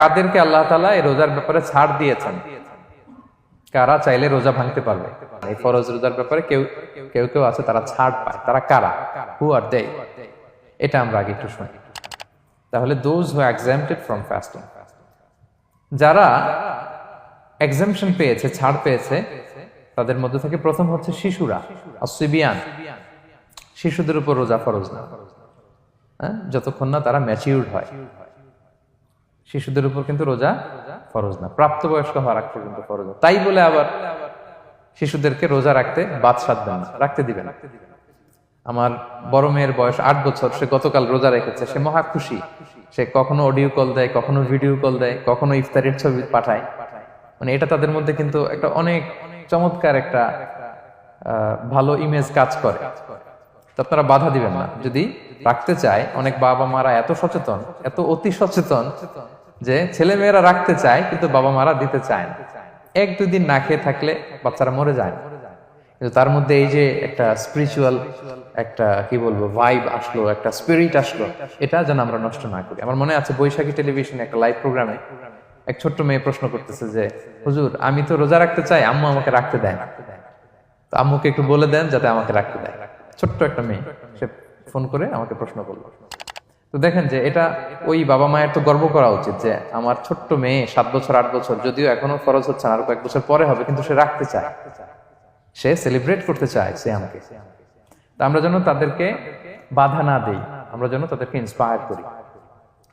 কাদেরকে আল্লাহ তালা এই রোজার ব্যাপারে ছাড় দিয়েছেন? কারা চাইলে রোজা ভাঙতে পারবে? এই ফরজ রোজার ব্যাপারে কেউ কেউ কেউ আছে, তারা ছাড় পায়। তারা কারা? হু আর দে এটা আমরা আগে একটু শুনি। তাহলে those who exempted from fasting যারা এক্সামশন পেয়েছে, ছাড় পেয়েছে, তাদের মধ্যে থেকে প্রথম হচ্ছে শিশুরা, অসিবিয়ান। শিশুদের উপর রোজা ফরজ না। হ্যাঁ? যতক্ষণ না তারা ম্যাচিউর্ড হয়। শিশুদের উপর কিন্তু রোজা ফরজ না। প্রাপ্তবয়স্ক হওয়ার আগ পর্যন্ত ফরজ না। তাই বলে আবার শিশুদেরকে রোজা রাখতে বাদ সাধবেন না, রাখতে না। আমার বড় মেয়ের বয়স আট বছর, সে গতকাল রোজা রেখেছে, সে মহা খুশি। সে কখনো অডিও কল দেয়, কখনো ভিডিও কল দেয়, কখনো ইফতারের ছবি পাঠায়। মানে এটা তাদের মধ্যে কিন্তু একটা অনেক চমৎকার একটা ভালো ইমেজ কাজ করে। তো আপনারা বাধা দিবেন না। যদি রাখতে চায়, অনেক বাবা মারা এত সচেতন, এত অতি সচেতন যে ছেলে মেয়েরা রাখতে চায়, কিন্তু বাবা মারা দিতে চায় না। এক, দুই দিন না খেয়ে থাকলে বাচ্চারা মরে যায়। কিন্তু তার মধ্যে এই যে একটা স্পিরিচুয়াল একটা, কি বলব ভাইব আসলো, একটা স্পিরিট আসলো, এটা যেন আমরা নষ্ট না করি। আমার মনে আছে বৈশাখী টেলিভিশনে একটা লাইভ প্রোগ্রামে এক ছোট্ট মেয়ে প্রশ্ন করতেছে যে, হুজুর, আমি তো রোজা রাখতে চাই, আম্মু আমাকে রাখতে দেয় না। তো আম্মুকে একটু বলে দেন যাতে আমাকে রাখতে দেয়। ছোট্ট একটা মেয়ে, সে ফোন করে আমাকে প্রশ্ন করল। তো দেখেন যে এটা ওই বাবা মায়ের তো গর্ব করা উচিত যে আমার ছোট্ট মেয়ে সাত বছর, আট বছর, যদিও এখনও খরচ হচ্ছে না, আরও কয়েক বছর পরে হবে, কিন্তু সে রাখতে চায়। সে সেলিব্রেট করতে চায় সে আমাকে। তা আমরা যেন তাদেরকে বাধা না দেই, আমরা যেন তাদেরকে ইন্সপায়ার করি।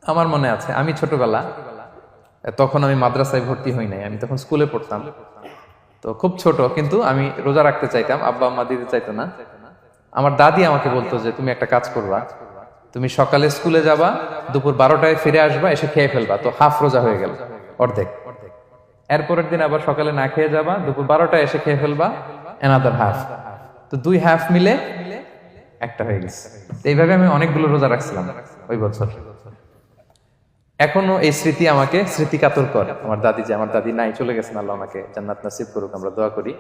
আমার মনে আছে, আমি ছোটবেলা, তখন আমি মাদ্রাসায় ভর্তি হই নাই, আমি তখন স্কুলে পড়তাম। তো খুব ছোট, কিন্তু আমি রোজা রাখতে চাইতাম আব্বা আম্মা দিতে চাইতো না। আমার দাদি আমাকে বলতো যে, তুমি একটা কাজ করবা তুমি সকালে স্কুলে যাবা, দুপুর বারোটায় ফিরে আসবা, এসে খেয়ে ফেলবা। তো হাফ রোজা হয়ে গেল, অর্ধেক। এরপরের দিন আবার সকালে না খেয়ে যাবা, দুপুর বারোটায় এসে খেয়ে ফেলবা এনাদার হাফ তো দুই হাফ মিলে একটা হয়ে গেছে। এইভাবে আমি অনেকগুলো রোজা রাখছিলাম ওই বছর। এখনও এই স্মৃতি আমাকে স্মৃতি কাতর করে। আমার দাদি যে, আমার দাদি নাই, চলে গেছেন, আল্লাহ আমাকে জান্নাত নাসিব করুক, আমরা দোয়া করি।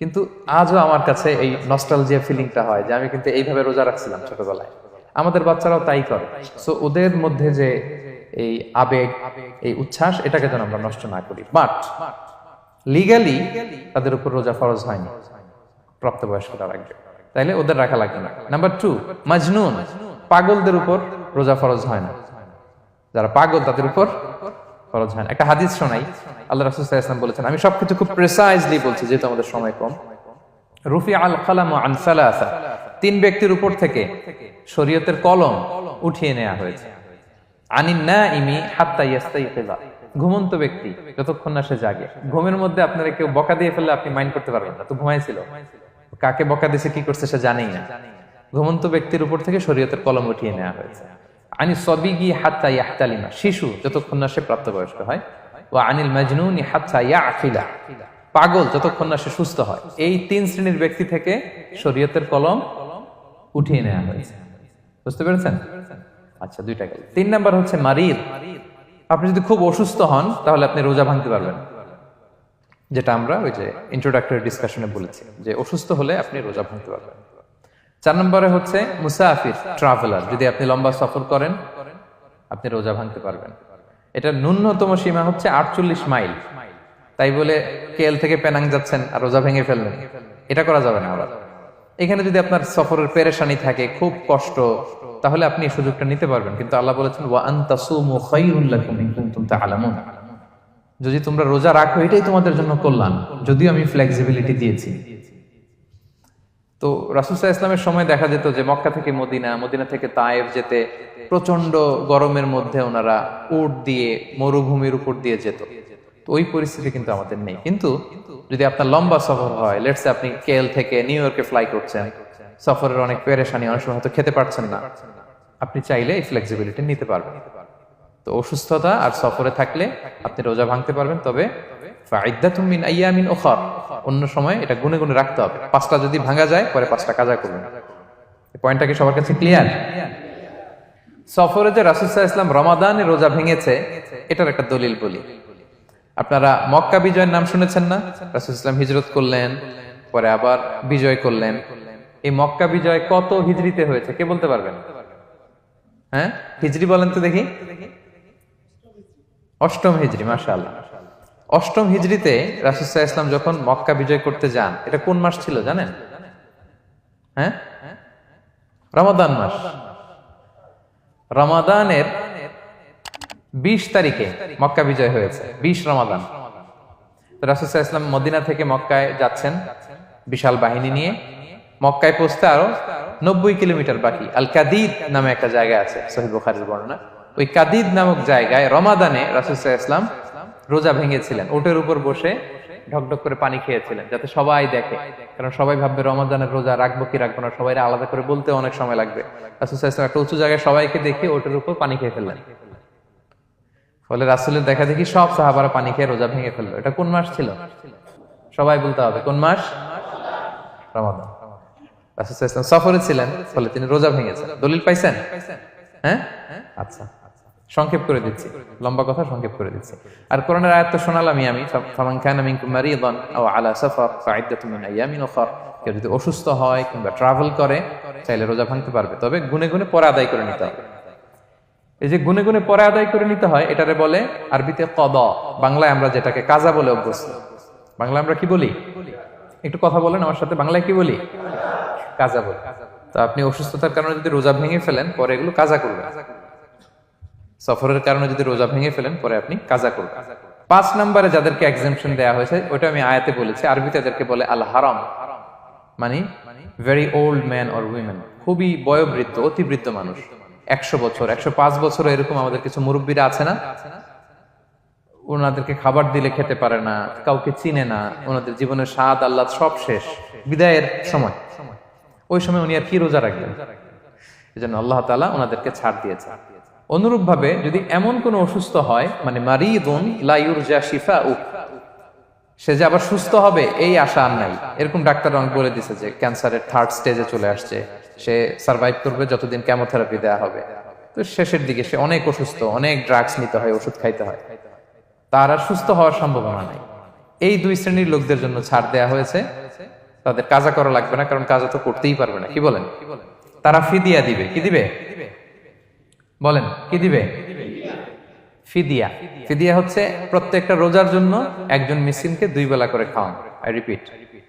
কিন্তু আজও আমার কাছে এই নস্টালজিয়া ফিলিংটা হয় যে, আমি কিন্তু এইভাবে রোজা রাখছিলাম ছোটবেলায়। আমাদের বাচ্চারাও তাই করে। সো ওদের মধ্যে যে এই আবেগ, এই উচ্ছ্বাস, এটাকে যেন আমরা নষ্ট না করি। বাট লিগালি তাদের উপর রোজা ফরজ হয়নি। প্রাপ্তবয়স্করা রাখবে তাইলে ওদের রাখা লাগবে না। নাম্বার টু মাজনুন পাগলদের উপর রোজা ফরজ হয় না। যারা পাগল, তাদের উপর ফরজ হয় না। একটা হাদিস শোনাই। আল্লাহ রাসুল ইসলাম বলেছেন, আমি সবকিছু খুব প্রেসাইজলি বলছি, যেহেতু আমাদের সময় কম। রুফি আল কালাম আন সালাসা। তিন ব্যক্তির উপর থেকে শরীয়তের কলম উঠিয়ে নেওয়া হয়েছে। আনিন না ইমি হাত্তা ঘুমন্ত ব্যক্তি, যতক্ষণ না সে জাগে। ঘুমের মধ্যে আপনারা কেউ বকা দিয়ে ফেললে আপনি মাইন্ড করতে পারবেন না। তো ঘুমাইছিল। কাকে বকা দিছে, কি করছে সে জানেই না। ঘুমন্ত ব্যক্তির উপর থেকে শরীয়তের কলম উঠিয়ে নেওয়া হয়েছে। আনি সবিগি হাত্তা ইয়াহতালিমা। শিশু, যতক্ষণ না সে প্রাপ্তবয়স্ক হয়। ও আনিল মাজনুনি হাত্তা ইয়াকিলা পাগল, যতক্ষণ না সে সুস্থ হয়। এই তিন শ্রেণির ব্যক্তি থেকে শরীয়তের কলম উঠিয়ে নেওয়া হয়েছে। বুঝতে পেরেছেন? আচ্ছা দুইটা গেল। তিন নাম্বার হচ্ছে মারিদ আপনি যদি খুব অসুস্থ হন, তাহলে আপনি রোজা ভাঙতে পারবেন। যেটা আমরা ওই যে ইন্ট্রোডাক্টরি ডিসকাশনে বলেছি, যে অসুস্থ হলে আপনি রোজা ভাঙতে পারবেন। চার নম্বরে হচ্ছে মুসাফির ট্রাভেলার যদি আপনি লম্বা সফর করেন, আপনি রোজা ভাঙতে পারবেন। এটা ন্যূনতম সীমা হচ্ছে আটচল্লিশ মাইল। তাই বলে কেএল থেকে পেনাং যাচ্ছেন আর রোজা ভেঙে ফেললেন। এটা করা যাবে না আবার। এখানে যদি আপনার সফরের পেরেশানি থাকে, খুব কষ্ট, তাহলে আপনি এই সুযোগটা নিতে পারবেন। কিন্তু আল্লাহ বলেছেন, ওয়া যদি তোমরা রোজা রাখো, এটাই তোমাদের জন্য কল্যাণ। যদিও আমি ফ্লেক্সিবিলিটি দিয়েছি। তো রাসুসাহ ইসলামের সময় দেখা যেত যে মক্কা থেকে মদিনা মদিনা থেকে তায়েব যেতে প্রচণ্ড গরমের মধ্যে ওনারা উট দিয়ে মরুভূমির উপর দিয়ে যেত। তো ওই পরিস্থিতি কিন্তু আমাদের নেই। কিন্তু যদি আপনার লম্বা সফর হয় লেটস আপনি কেএল থেকে নিউ ইয়র্কে ফ্লাই করছেন, সফরের অনেক পেরেশানি অনেক সময় হয়তো খেতে পারছেন না। আপনি চাইলে এই ফ্লেক্সিবিলিটি নিতে পারবেন। তো অসুস্থতা আর সফরে থাকলে আপনি রোজা ভাঙতে পারবেন, তবে অন্য সময় এটা গুনে গুনে রাখতে হবে। পাঁচটা যদি ভাঙা যায়, পরে পাঁচটা কাজা করবেন। পয়েন্টটা কি সবার কাছে ক্লিয়ার সফরে যে রাসুসাহ ইসলাম রমাদানে রোজা ভেঙেছে, এটার একটা দলিল বলি। আপনারা মক্কা বিজয়ের নাম শুনেছেন না? রাসুল ইসলাম হিজরত করলেন, পরে আবার বিজয় করলেন। এই মক্কা বিজয় কত হিজরিতে হয়েছে? কে বলতে পারবেন? হ্যাঁ? হিজরি বলেন তো দেখি। অষ্টম হিজড়ি, মাশাআল্লাহ। অষ্টম হিজড়িতে রাসুসাহ ইসলাম যখন মক্কা বিজয় করতে যান, এটা কোন মাস ছিল জানেন? হ্যাঁ? রমাদান মাস। রমাদানের বিশ তারিখে মক্কা বিজয় হয়েছে, বিশ রমাদান। রাসুসাহ ইসলাম মদিনা থেকে মক্কায় যাচ্ছেন, বিশাল বাহিনী নিয়ে। মক্কায় পৌঁছতে আরও নব্বই কিলোমিটার বাকি আল কাদিদ নামে একটা জায়গা আছে সহিব বুখারীর বর্ণনা। ওই কাদিদ নামক জায়গায় রমাদানে রাসুসাহ ইসলাম রোজা ভেঙেছিলেন ওটের উপর বসে ঢকঢক করে পানি খেয়েছিলেন, যাতে সবাই দেখে। কারণ সবাই ভাববে রমাদানের রোজা রাখব কি রাখব না সবাই আলাদা করে বলতে অনেক সময় লাগবে। রাসুসাহ ইসলাম একটা উঁচু জায়গায় সবাইকে দেখে ওটের উপর পানি খেয়ে ফেললেন। ফলে রাসুলের দেখা দেখি সব সাহাবারা পানি খেয়ে রোজা ভেঙে ফেলল। এটা কোন মাস ছিল? সবাই বলতে হবে, কোন মাস? রমাদান। রাসুল সফরে ছিলেন, ফলে তিনি রোজা ভেঙেছেন। দলিল পাইছেন? হ্যাঁ? আচ্ছা। সংক্ষেপ করে দিচ্ছি। লম্বা কথা সংক্ষেপ করে দিচ্ছি। আর কোরআনের আয়াত তো শোনালামই আমি ফামান কানা মিনকুম মারিদান আও আলা সাফার ফাইদাতুম মিন আইয়ামিন কেউ যদি অসুস্থ হয় কিংবা ট্রাভেল করে, চাইলে রোজা ভাঙতে পারবে। তবে গুনে গুনে পরে আদায় করে নিতে হবে। এই যে গুনে গুনে পরে আদায় করে নিতে হয়, এটারে বলে আরবিতে কদ। বাংলায় আমরা যেটাকে কাজা বলে অভ্যস্ত। বাংলা আমরা কি বলি? একটু কথা বলেন, আমার সাথে বাংলায় কি বলি? কাজা বলি। তো আপনি অসুস্থতার কারণে যদি রোজা ভেঙে ফেলেন, পরে এগুলো কাজা করবেন। সফরের কারণে যদি রোজা ভেঙে ফেলেন, পরে আপনি কাজা করবেন। পাঁচ নম্বরে যাদেরকে এক্সামশন দেওয়া হয়েছে ওটা আমি আয়াতে বলেছি, আরবিতে এদেরকে বলে আল হারাম মানে very old man or women খুবই বয়োবৃদ্ধ, অতিবৃদ্ধ মানুষ। একশো বছর, একশো পাঁচ বছর এরকম আমাদের কিছু মুরব্বীরা আছে না? ওনাদেরকে খাবার দিলে খেতে পারে না, কাউকে চিনে না, ওনাদের জীবনের স্বাদ আল্লাহ সব শেষ, বিদায়ের সময়। ওই সময় উনি আর কি রোজা রাখবেন? এই জন্য আল্লাহ তালা ওনাদেরকে ছাড় দিয়েছে অনুরূপ ভাবে যদি এমন কোন অসুস্থ হয় মানে মারিদুন লাইউর যা শিফা উক সে যে আবার সুস্থ হবে, এই আশা আর নাই। এরকম ডাক্তার অনেক বলে দিছে যে ক্যান্সারের থার্ড স্টেজে চলে আসছে। সে সার্ভাইভ করবে, যতদিন কেমোথেরাপি দেওয়া হবে। তো শেষের দিকে সে অনেক অসুস্থ, অনেক ড্রাগস নিতে হয়, ওষুধ খাইতে হয়। তার আর সুস্থ হওয়ার সম্ভাবনা নাই। এই দুই শ্রেণির লোকদের জন্য ছাড় দেয়া হয়েছে। তাদের কাজা করা লাগবে না, কারণ কাজা তো করতেই পারবে না। কি বলেন? তারা ফিদিয়া দিবে। কি দিবে? বলেন, কি দিবে? ফিদিয়া। ফিদিয়া হচ্ছে প্রত্যেকটা রোজার জন্য একজন মিসকিনকে দুই বেলা করে খাওয়ান। আই রিপিট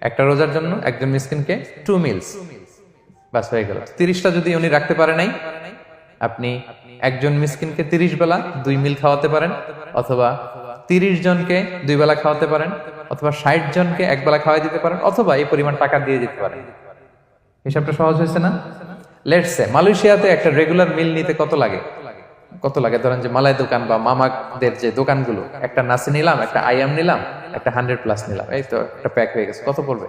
একটা রোজার জন্য একজন মিসকিনকে টু মিলস বাস, হয়ে গেল। তিরিশটা যদি উনি রাখতে পারে নাই, আপনি একজন মিসকিনকে তিরিশ বেলা দুই মিল খাওয়াতে পারেন, অথবা তিরিশ জনকে দুই বেলা খাওয়াতে পারেন, অথবা ষাট জনকে এক বেলা খাওয়াই দিতে পারেন, অথবা এই পরিমাণ টাকা দিয়ে দিতে পারেন। হিসাবটা সহজ হয়েছে না? লেটসে মালয়েশিয়াতে একটা রেগুলার মিল নিতে কত লাগে? কত লাগে? ধরেন যে মালাই দোকান বা মামাদের যে দোকানগুলো, একটা নাসি নিলাম, একটা আইএম নিলাম, একটা হান্ড্রেড প্লাস নিলাম, এই তো একটা প্যাক হয়ে গেছে, কত পড়বে?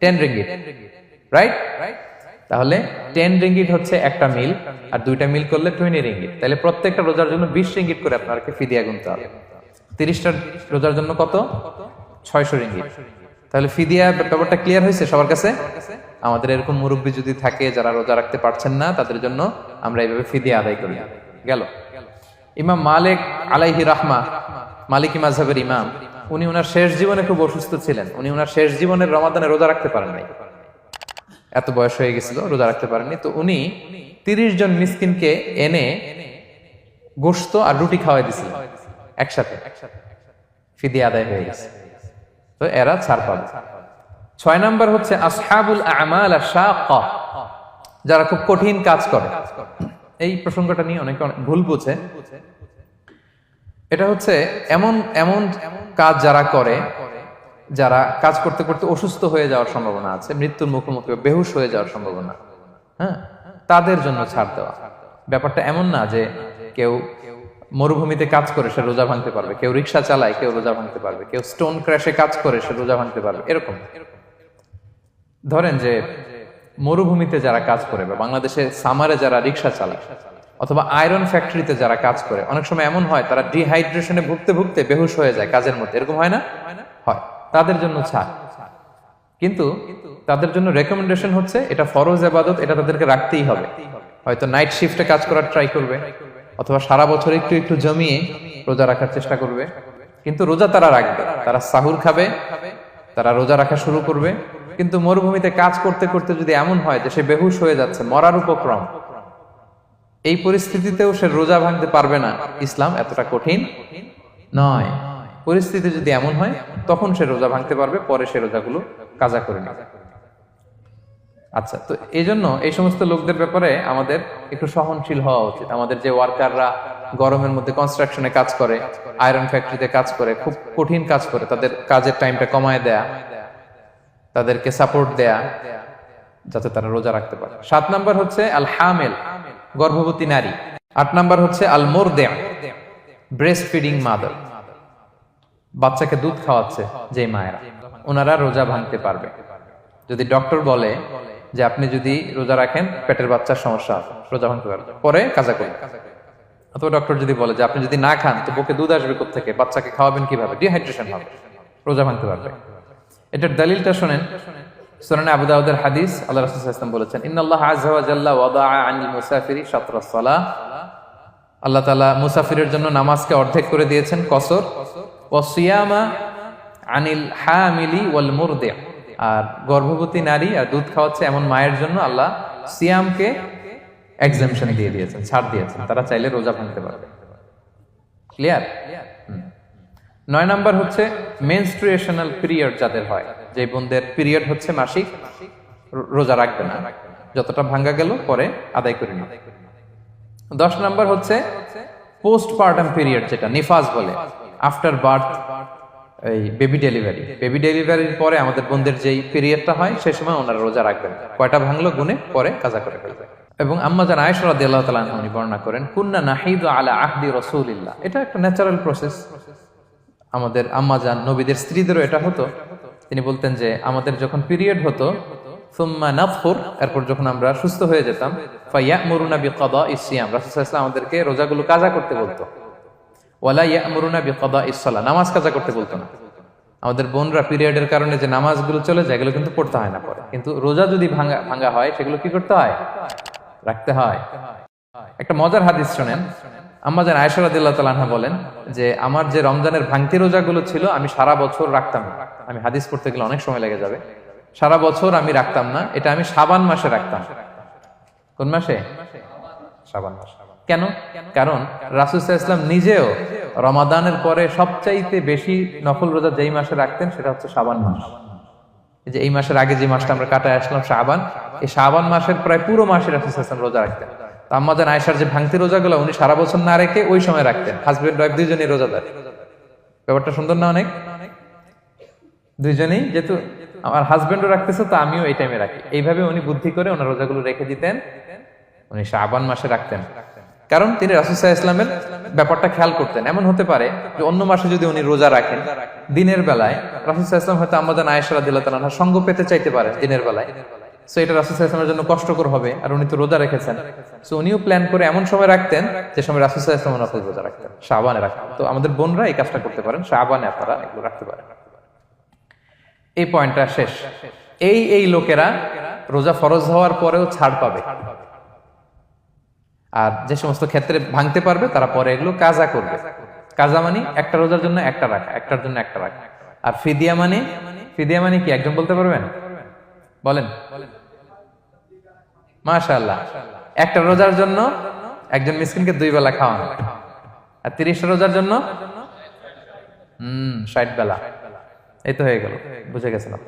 টেন রিঙ্গিট রাইট তাহলে টেন রিঙ্গিট হচ্ছে একটা মিল, আর দুইটা মিল করলে টোয়েন্টি রিঙ্গিট তাহলে প্রত্যেকটা রোজার জন্য বিশ রিঙ্গিট করে আপনাকে ফিদিয়া গুনতে হবে। তিরিশটা রোজার জন্য কত? ছয়শো রিঙ্গিট তাহলে ফিদিয়া ব্যাপারটা ক্লিয়ার হয়েছে সবার কাছে? আমাদের এরকম মুরব্বী যদি থাকে, যারা রোজা রাখতে পারছেন না, তাদের জন্য আমরা এইভাবে ফিদিয়া আদায় করি। গেল। ইমাম মালিক আলাইহি রাহমা, মালিকি মাঝহের ইমাম, উনি ওনার শেষ জীবনে খুব অসুস্থ ছিলেন। উনি ওনার শেষ জীবনের রমাদানে রোজা রাখতে পারেন নাই। এত বয়স হয়ে গেছিল, রোজা রাখতে পারেননি। তো উনি তিরিশ জন মিসকিনকে এনে গোস্ত আর রুটি খাওয়াই দিছিলেন একসাথে। ফিদি আদায় হয়ে গেছে। তো এরা ছাড় পাবে। ছয় নাম্বার হচ্ছে আসহাবুল আমাল যারা খুব কঠিন কাজ করে। এই প্রসঙ্গটা নিয়ে অনেকে ভুল বুঝে। এটা হচ্ছে এমন এমন কাজ যারা করে, যারা কাজ করতে করতে অসুস্থ হয়ে যাওয়ার সম্ভাবনা আছে, মৃত্যুর মুখোমুখি বেহুশ হয়ে যাওয়ার সম্ভাবনা। হ্যাঁ? তাদের জন্য ছাড় দেওয়া। ব্যাপারটা এমন না যে কেউ মরুভূমিতে কাজ করে সে রোজা ভাঙতে পারবে, কেউ রিক্সা চালায় কেউ রোজা ভাঙতে পারবে, কেউ স্টোন ক্র্যাশে কাজ করে সে রোজা ভাঙতে পারবে, এরকম। ধরেন যে মরুভূমিতে যারা কাজ করে বা বাংলাদেশে সামারে যারা রিক্সা চালায় অথবা আয়রন ফ্যাক্টরিতে যারা কাজ করে, অনেক সময় এমন হয় তারা ডিহাইড্রেশনে ভুগতে ভুগতে বেহুশ হয়ে যায় কাজের মধ্যে। এরকম হয় না? হয়। তাদের জন্য ছাড় কিন্তু তাদের জন্য রেকমেন্ডেশন হচ্ছে এটা ফরজ আবাদত, এটা তাদেরকে রাখতেই হবে। হয়তো নাইট শিফটে কাজ করার ট্রাই করবে, অথবা সারা বছর একটু একটু জমিয়ে রোজা রাখার চেষ্টা করবে। কিন্তু রোজা তারা রাখবে। তারা সাহুর খাবে, তারা রোজা রাখা শুরু করবে। কিন্তু মরুভূমিতে কাজ করতে করতে যদি এমন হয় যে সে বেহুশ হয়ে যাচ্ছে, মরার উপক্রম, এই পরিস্থিতিতেও সে রোজা ভাঙতে পারবে না। ইসলাম এতটা কঠিন নয়। পরিস্থিতি যদি এমন হয়, তখন সে রোজা ভাঙতে পারবে, পরে সে রোজাগুলো কাজা করে নেবে। আচ্ছা তো এই জন্য এই সমস্ত লোকদের ব্যাপারে আমাদের একটু সহনশীল হওয়া উচিত। আমাদের যে ওয়ার্কাররা গরমের মধ্যে কনস্ট্রাকশনে কাজ করে, আয়রন ফ্যাক্টরিতে কাজ করে, খুব কঠিন কাজ করে, তাদের কাজের টাইমটা কমায় দেয়া তাদেরকে সাপোর্ট দেয়া যাতে তারা রোজা রাখতে পারে। সাত নাম্বার হচ্ছে আল হামেল গর্ভবতী নারী। আট নাম্বার হচ্ছে আল মোরদেম ব্রেস্ট ফিডিং মাদার বাচ্চাকে দুধ খাওয়াচ্ছে যে মায়েরা। ওনারা রোজা ভাঙতে পারবে। যদি ডক্টর বলে যে আপনি যদি রোজা রাখেন, পেটের বাচ্চার সমস্যা আছে, রোজা ভাঙতে পারবে। পরে কাজা করবে। অথবা ডক্টর যদি বলে যে আপনি যদি না খান, তো বুকে দুধ আসবে থেকে বাচ্চাকে খাওয়াবেন কীভাবে? ডিহাইড্রেশন হবে। রোজা ভাঙতে পারবে। এটার দলিলটা শোনেন। সুনানে আবু দাউদের হাদিস, আল্লাহ রাসূল ওয়াসাল্লাম বলেছেন, ইন্নাল্লাহ আযজা ওয়া জাল্লা ওয়াদাআ আনিল মুসাফিরি শাতরাস সালাহ আল্লাহ তাআলা মুসাফিরের জন্য নামাজকে অর্ধেক করে দিয়েছেন, কসর। ওয়া সিয়ামা আনিল হামিলি ওয়াল মুরদি আর গর্ভবতী নারী আর দুধ খাওয়াচ্ছে এমন মায়ের জন্য আল্লাহ সিয়ামকে এক্সামশন দিয়ে দিয়েছেন, ছাড় দিয়েছেন। তারা চাইলে রোজা ভাঙতে পারবে। ক্লিয়ার নয় নাম্বার হচ্ছে মেনস্ট্রুয়েশনাল পিরিয়ড যাদের হয়, যে বোনদের পিরিয়ড হচ্ছে মাসিক, রোজা রাখবে না। যতটা ভাঙ্গা গেল, পরে আদায় করে নিবে। দশ নাম্বার হচ্ছে পোস্ট পার্টাম পিরিয়ড যেটা, নিফাজ বলে আফটার বার্থ এই বেবি ডেলিভারি বেবি ডেলিভারির পরে আমাদের বোনদের যেই পিরিয়ডটা হয় সে সময় ওনারা রোজা রাখবেন। কয়টা ভাঙলো? গুনে পরে কাজা করে ফেলবে। এবং আম্মা জান আয়েশা রাদিয়াল্লাহু তাআলা উনি বর্ণনা করেন, কুন্না নাহিদু আলা আহদি রাসূলিল্লাহ। এটা একটা ন্যাচারাল প্রসেস আমাদের আম্মা যান, নবীদের স্ত্রীদেরও এটা হতো। তিনি বলতেন যে, আমাদের যখন পিরিয়ড হতো নাফুর এরপর যখন আমরা সুস্থ হয়ে যেতাম ফাইয়া মরুনা বিকদা ইসিয়াম রাসূল আমাদেরকে রোজাগুলো কাজা করতে বলতো। ওয়ালা ইয়ামুরুনা বিকদা ইসসালা নামাজ কাজা করতে বলতো না। আমাদের বোনরা পিরিয়ডের কারণে যে নামাজগুলো চলে যায়, এগুলো কিন্তু পড়তে হয় না পরে। কিন্তু রোজা যদি ভাঙা ভাঙা হয়, সেগুলো কি করতে হয়? রাখতে হয়। একটা মজার হাদিস শোনেন। আম্মাজান আয়েশা রাদিয়াল্লাহু তাআলা আনহা বলেন যে, আমার যে রমজানের ভাঙতি রোজাগুলো ছিল, আমি সারা বছর রাখতাম না। আমি হাদিস পড়তে গেলে অনেক সময় লেগে যাবে। সারা বছর আমি রাখতাম না। এটা আমি সাবান মাসে রাখতাম। কোন মাসে? সাবান মাস। কেন? কারণ রাসুল ইসলাম নিজেও রমাদানের পরে সবচাইতে বেশি নফল রোজা যেই মাসে রাখতেন, সেটা হচ্ছে সাবান মাস। যে, এই মাসের আগে যে মাসটা আমরা কাটায় আসলাম সাবান এই শাবান মাসের প্রায় পুরো মাসে রাসুল ইসলাম রোজা রাখতেন। আমাদের আয়সার যে ভাঙতি রোজাগুলো উনি সারা বছর না রেখে ওই সময় রাখতেন। হাজবেন্ড ওয়াইফ দুইজনই রোজাদার। ব্যাপারটা সুন্দর না অনেক? দুইজনেই? যেহেতু আমার হাজবেন্ডও রাখতেছে, তো আমিও এই টাইমে রাখি। এইভাবে উনি বুদ্ধি করে ওনার রোজাগুলো রেখে দিতেন। উনি শাবান মাসে রাখতেন। কারণ তিনি রাসুসাহ ইসলামের ব্যাপারটা খেয়াল করতেন। এমন হতে পারে যে অন্য মাসে যদি উনি রোজা রাখেন, দিনের বেলায় রাসুসাহ ইসলাম হয়তো আমাদের আয়েশারা দিল্লাহ তালা সঙ্গ পেতে চাইতে পারে দিনের বেলায়। সো এটা রাসুসাহ ইসলামের জন্য কষ্টকর হবে, আর উনি তো রোজা রেখেছেন। সো উনিও প্ল্যান করে এমন সময় রাখতেন যে সময় রাসুসাহ ইসলাম নফল রোজা রাখতেন, শাবানে রাখতেন। তো আমাদের বোনরা এই কাজটা করতে পারেন, শাবানে আপনারা এগুলো রাখতে পারেন। এই পয়েন্টটা শেষ। এই এই লোকেরা রোজা ফরজ হওয়ার পরেও ছাড় পাবে। আর যে সমস্ত ক্ষেত্রে ভাঙতে পারবে, তারা পরে এগুলো কাজা করবে। কাজা মানে একটা রোজার জন্য একটা রাখা, একটার জন্য একটা রাখা। আর ফিদিয়া মানে ফিদিয়া মানে কি? একজন বলতে পারবেন? বলেন বলেন। মাশাআল্লাহ। একটা রোজার জন্য একজন মিসকিনকে দুই বেলা খাওয়ানো। আর তিরিশটা রোজার জন্য? হম, ষাট বেলা। এই তো হয়ে গেল। বুঝে গেছেন আপনার।